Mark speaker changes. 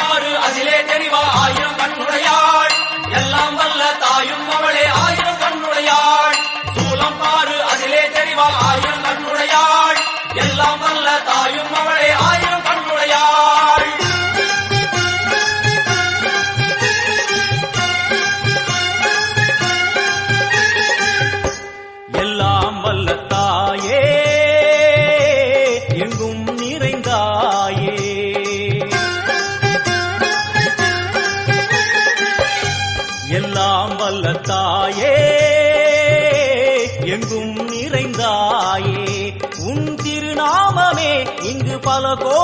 Speaker 1: பதினாறு அதிலே தெரிவா ஆயிரம் கண்ணுடையாள். எல்லாம் வல்ல தாயும் அவளே ஆயிரம் கண்ணுடையாள். சூலம் பாரு அதிலே தெரிவா ஆயிரம் கண்ணுடையாள். எல்லாம் வல்ல தாயும் அவளே ஆயிரம் கண்ணுடையாள். எல்லாம் வல்ல தாயே எங்கும் நிறைந்தாயே. எல்லாம் வல்ல தாயே எங்கும் நிறைந்தாயே. உன் திருநாமமே இங்கு பல கோ